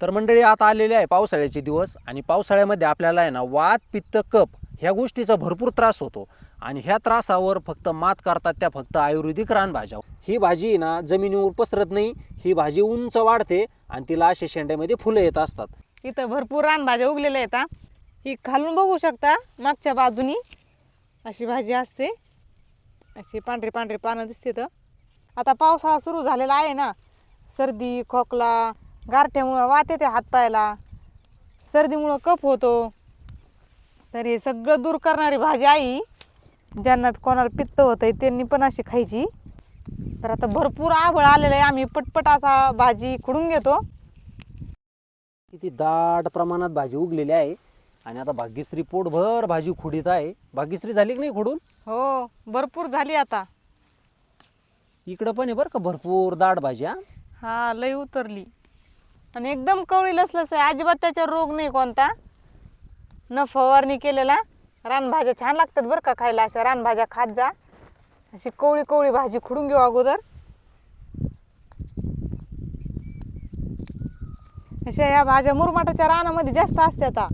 तर मंडळी आता आलेले आहे पावसाळ्याचे दिवस आणि पावसाळ्यामध्ये आपल्याला आहे ना वात पित्त कप ह्या गोष्टीचा भरपूर त्रास होतो. आणि ह्या त्रासावर फक्त मात करतात त्या फक्त आयुर्वेदिक रानभाज्या. ही भाजी आहे ना जमिनीवर पसरत नाही ही भाजी उंच वाढते आणि तिला असे शेंड्यामध्ये फुलं येत असतात. इथं भरपूर रानभाज्या उगलेल्या आहेत ही. खालून बघू शकता मागच्या बाजूनी अशी भाजी असते. अशी पांढरी पांढरी पानं दिसते तर आता पावसाळा सुरू झालेला आहे ना सर्दी खोकला गारठ्यामुळं वात येते हातपायाला सर्दीमुळं कफ होतो. तर हे सगळं दूर करणारी भाजी आई ज्यांना कोणाला पित्त होतं आहे त्यांनी पण अशी खायची. तर आता भरपूर आभळ आलेलं आहे. आम्ही पटपट असा भाजी खुडून घेतो. किती दाट प्रमाणात भाजी उगलेली आहे. आणि आता भाग्यश्री पोटभर भाजी खुडीत आहे. भाग्यश्री झाली की नाही खुडून? हो भरपूर झाली आता. इकडं पण आहे बरं का भरपूर दाट भाजी हा? हा लई उतरली. आणि एकदम कवळी लसलस आहे. अजिबात त्याच्यावर रोग नाही कोणता. न फवारणी केलेला. रानभाज्या छान लागतात बरं का खायला. अशा रानभाज्या खात जा. अशी कवळी कवळी भाजी खुडून घेऊ अगोदर. अशा या भाज्या मुरमाटाच्या रानामध्ये जास्त असते आता.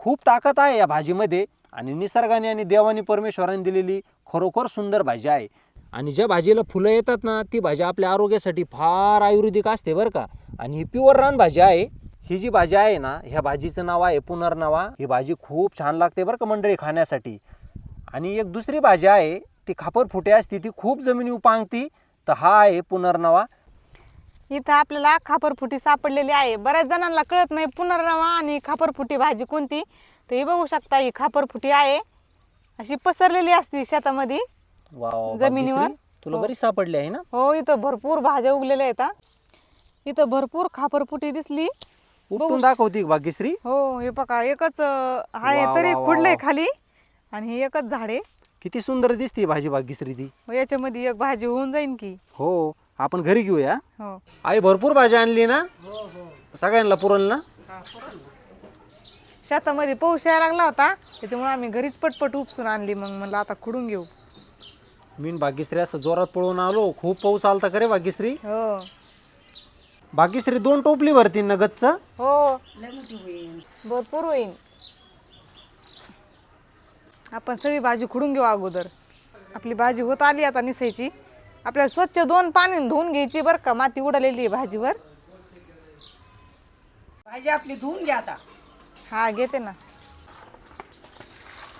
खूप ताकद आहे या भाजीमध्ये आणि निसर्गाने आणि देवाने परमेश्वराने दिलेली खरोखर सुंदर भाजी आहे. आणि ज्या भाजीला फुलं येतात ना ती भाजी आपल्या आरोग्यासाठी फार आयुर्वेदिक असते बरं का. आणि ही प्युअर रान भाजी आहे. ही जी भाजी आहे ना ह्या भाजीचं नाव आहे पुनर्नवा. ही भाजी खूप छान लागते बरं का मंडळी खाण्यासाठी. आणि एक दुसरी भाजी आहे ती खापर फुटे असते ती खूप जमिनी पांगती तर हा आहे पुनर्नवा. इथं आपल्याला खापरफुटी सापडलेली आहे. बऱ्याच जणांना कळत नाही पुनर्नवा आणि खापरफुटी भाजी कोणती. तर ही बघू शकता ही खापरफुटी आहे. अशी पसरलेली असती शेतामध्ये. वाव जमिनीवर? तुला हो. बरी सापडली आहे ना? हो इथं भरपूर भाज्या उगलेल्या आहेत हा. इथं भरपूर खापरफुटी दिसली. उपटून दाखवती भाग्यश्री? हो हे बघा एकच आहे तरी खुडलंय. खाली आणि हे एकच झाड आहे. किती सुंदर दिसते ही भाजी भाग्यश्री ती. याच्यामध्ये एक भाजी होऊन जाईन की. हो आपण घरी घेऊया. हो. आई भरपूर भाजी आणली ना? सगळ्यांना पुरल ना शेतामध्ये पाऊस यायला लागला होता त्याच्यामुळे आम्ही घरीच पटपट उपसून आणली मग म्हणलं आता खुडून घेऊ. मी न भाग्यश्री असं जोरात पळून आलो खूप पाऊस आलता करे भाग्यश्री? हो. भाग्यश्री दोन टोपली भरती ना गच्च हो. भरपूर होईन. आपण सगळी भाजी खुडून घेऊ अगोदर. आपली भाजी होत आली आता निसायची. आपल्याला स्वच्छ दोन पाणी धुवून घ्यायची बरं का माती उडालेली आहे भाजीवर. भाजी आपली धुवून घ्या आता. हा घेते ना.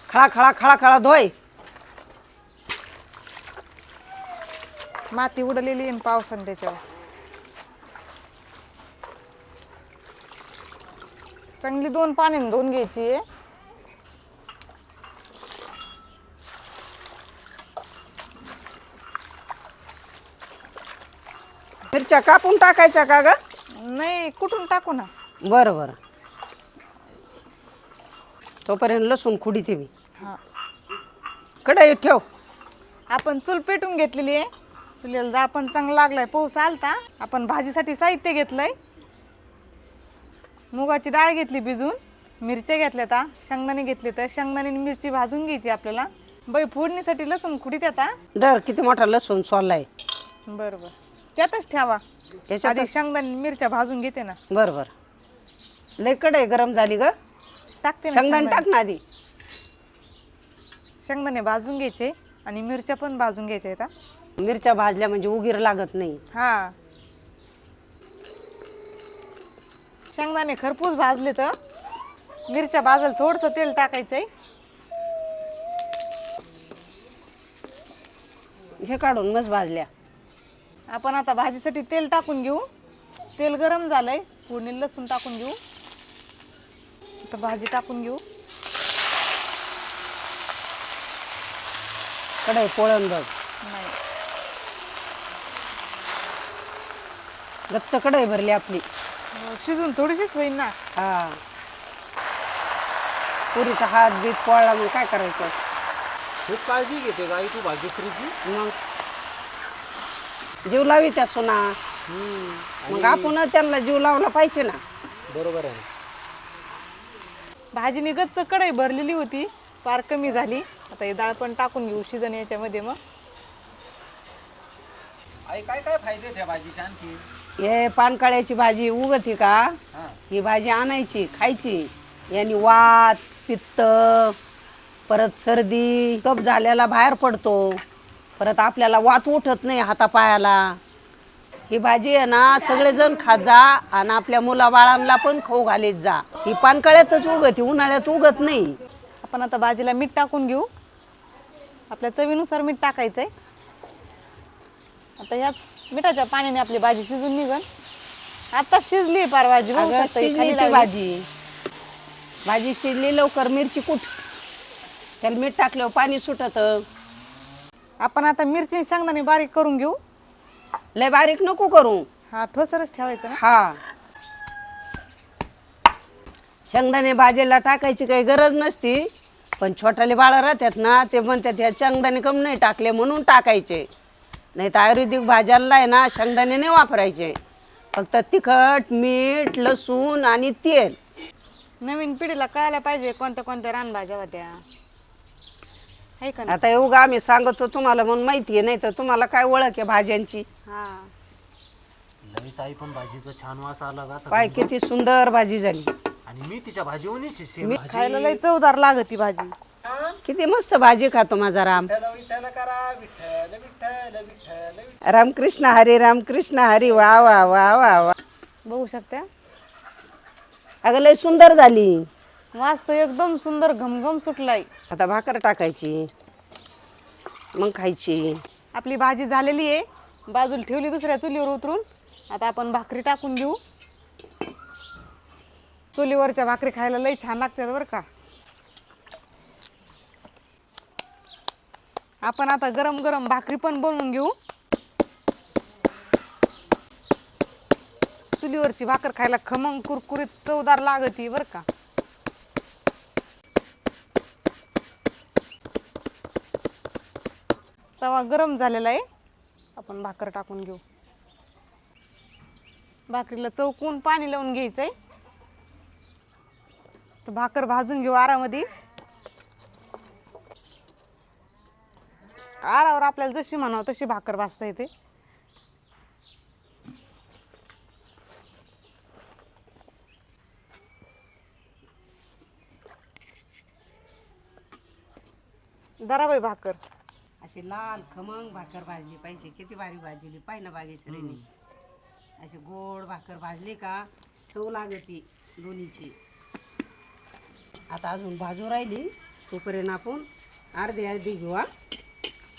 खळा खळा खळा खळा धुय माती उडलेली आहे न पावसाने त्याच्यावर. चांगली दोन पाण्याने धुवून घ्यायची आहे. मिरच्या कापून टाकायच्या का ग? नाही कुठून टाकू ना? बरं बरं. तोपर्यंत लसूण खुडी ते मी हा. कढई ठेव. आपण चूल पेटून घेतलेली आहे. चुलीला जाळ पण चांगला लागलाय पाऊस आलता आपण भाजीसाठी साहित्य घेतलंय. मुगाची डाळ घेतली भिजून. मिरच्या घेतल्या आता शेंगदाणे घेतले तर शेंगदाणे मिरची भाजून घ्यायची आपल्याला. बाई फोडणीसाठी लसूण खुडीत आता दर किती मोठा लसूण सोललाय. बरं बरं त्यातच ठेवा. याच्यात आधी शेंगदाणे मिरच्या भाजून घेते ना. बरं बरं लय कढई गरम झाली ग. टाकते ना शेंगदाणे. टाक ना आधी. शेंगदाणे भाजून घ्यायचे आणि मिरच्या पण भाजून घ्यायच्या आहेत हा. मिरच्या भाजल्या म्हणजे उगीर लागत नाही. हा. शेंगदाणे खरपूस भाजले तर मिरच्या भाजल थोडंसं तेल टाकायचंय. हे काढून मस्त भाजल्या. आपण आता भाजीसाठी तेल टाकून घेऊ. तेल गरम झालंय फोडणी लसूण टाकून घेऊ. आता भाजी टाकून घेऊ. कढई पोळण बघ. नाही. गच्च कढई भरली आपली. शिजून थोडीशीच होईल ना. हा. पुरीचा हात बीत पोळला मग काय करायचं? खूप काळजी घेते आई तू भाग्यश्रीची. मग? जीव लावी त्या सुना. मग आपण त्यांना जीव लावला पाहिजे ना. बरोबर आहे. भाजीने गच्च कढई भरलेली होती फार कमी झाली. आता हे डाळ पण टाकून घेऊ शिजन याच्यामध्ये मग. आई काय काय फायदे त्या भाजीचे आणखी? हे पानकळ्याची भाजी उगती का? ही. भाजी आणायची खायची. याने वात पित्त परत सर्दी कप झाल्याला बाहेर पडतो. परत आपल्याला वात उठत नाही हातापायाला. ही भाजी आहे ना सगळेजण खात जा आणि आपल्या मुलाबाळांना पण खाऊ घालीत जा. ही पानकळ्यातच उगती उन्हाळ्यात उगत नाही. आपण आता भाजीला मीठ टाकून घेऊ. आपल्या चवीनुसार मीठ टाकायचंय. आता याच मिठाच्या पाण्याने आपली भाजी शिजून निघन. आता शिजली पार भाजी बघू अगं शकता, ही शिजली खाली ती लागली. भाजी. भाजी शिजली लवकर मिरची कुठ? त्याला मीठ टाकल्यावर पाणी सुटत. आपण आता मिरची शेंगदाणे बारीक करून घेऊ. लय बारीक नको करू. हा ठोसरच ठेवायचं ना. हा. शेंगदाणे भाजीला टाकायची काही गरज नसती. पण छोटाले बाळं राहतात ना ते म्हणतात ह्या शेंगदाणे कम नाही टाकले म्हणून टाकायचे. नाही तर आयुर्वेदिक भाज्यांना आहे ना शेंगदाणे नाही वापरायचे. फक्त तिखट मीठ लसूण आणि तेल. नवीन पिढीला कळायला पाहिजे कोणत्या कोणत्या रानभाज्या होत्या. आहे का नाही? आता एवढं आम्ही सांगतो तुम्हाला म्हणून माहिती आहे नाही तर तुम्हाला काय ओळख आहे भाज्यांची. हा. लईच आई पण भाजीचा छान वास आला का असं पाय किती सुंदर भाजी झाली. आणि मी तिच्या भाजी. खायला लय चवदार लागत ती भाजी. किती मस्त भाजी खातो माझा राम. विठ्ठल विठ्ठल करा विठ्ठल विठ्ठल विठ्ठल विठ्ठल. रामकृष्ण हरी रामकृष्ण हरी वा वा वा वा वा. बघू शकता? अगं लय सुंदर झाली. वास तर एकदम सुंदर घमघम सुटलाय. आता भाकर टाकायची मग खायची. आपली भाजी झालेली आहे. बाजूला ठेवली दुसऱ्या चुलीवर उतरून. आता आपण भाकरी टाकून घेऊ. चुलीवरच्या भाकरी खायला लई छान लागतात बरं का. आपण आता गरम गरम भाकरी पण बनवून घेऊ. चुलीवरची भाकर खायला खमंग कुरकुरीत चवदार लागती बरं का. तवा गरम झालेला आहे. आपण भाकर टाकून घेऊ. भाकरीला चौकून पाणी लावून घ्यायचं आहे तर भाकर भाजून घेऊ आरामध्ये. आरावर आपल्याला जशी म्हणावं तशी भाकर भाजता येते. दराबाई भाकर. अशी लाल खमंग भाकर भाजली पाहिजे. किती भारी भाजली? पाय ना बागेश्वरीने अशी गोड भाकर भाजली का? चव लागती दोन्हीची. आता अजून भाजू राहिली. तोपर्यंत आपण अर्धी अर्धी घेऊ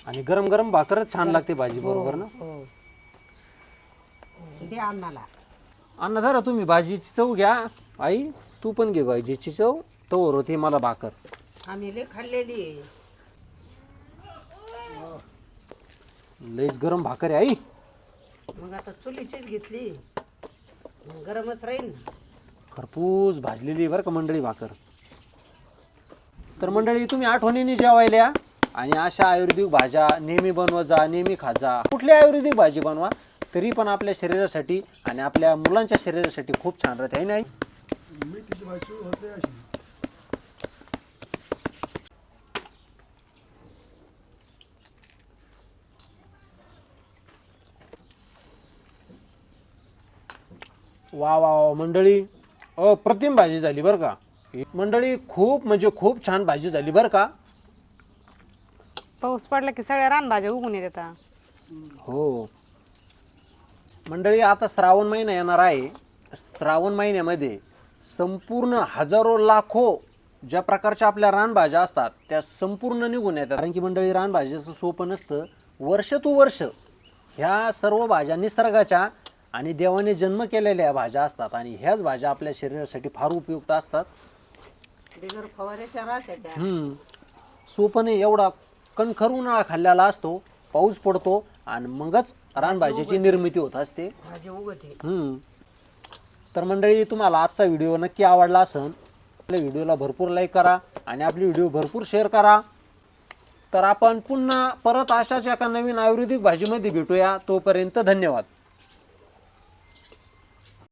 आणि गरम गरम भाकरच छान लागते भाजी बरोबर ना? हो. दे अन्नाला अण्णा धरा तुम्ही भाजीची चव घ्या. आई तू पण घे भाजीची चव. तोवर होते मला भाकर. आम्ही लय खाल्लेली आहे. लईच गरम भाकर आहे आई. मग आता चुलीचीच घेतली. मग गरमच राहील ना. खरपूस भाजलेली बरं का मंडळी भाकर. तर मंडळी तुम्ही आठवणीने जेवायल्या. आणि अशा आयुर्वेदिक भाज्या नेहमी बनवत जा नेहमी खात जा. कुठली आयुर्वेदिक भाजी बनवा तरी पण आपल्या शरीरासाठी आणि आपल्या मुलांच्या शरीरासाठी खूप छान राहते आहे नाही? वा वा वा मंडळी अप्रतिम भाजी झाली बरं का. मंडळी खूप म्हणजे खूप छान भाजी झाली बरं का. पाऊस पडला की सगळ्या रानभाज्या उगून येतात. हो. मंडळी आता श्रावण महिना येणार आहे. श्रावण महिन्यामध्ये संपूर्ण हजारो लाखो ज्या प्रकारच्या आपल्या रानभाज्या असतात त्या संपूर्ण निघून येतात. कारण की मंडळी रानभाज्याचं सोपं नसतं. वर्ष तू वर्ष ह्या सर्व भाज्या निसर्गाच्या आणि देवाने जन्म केलेल्या भाज्या असतात आणि ह्याच भाज्या आपल्या शरीरासाठी फार उपयुक्त असतात. बिगर फवाऱ्याच्या राहत्या त्या. हम्म. सोपने एवढा कणखर उन्हाळा खाल्लेला असतो पाऊस पडतो आणि मगच रानभाज्याची निर्मिती होत असते. भाजी उगते हम्म. तर मंडळी तुम्हाला आजचा व्हिडिओ नक्की आवडला असन आपल्या व्हिडिओला भरपूर लाईक करा आणि आपली व्हिडिओ भरपूर शेअर करा. तर आपण पुन्हा परत अशाच एका नवीन आयुर्वेदिक भाजीमध्ये भेटूया. तोपर्यंत धन्यवाद.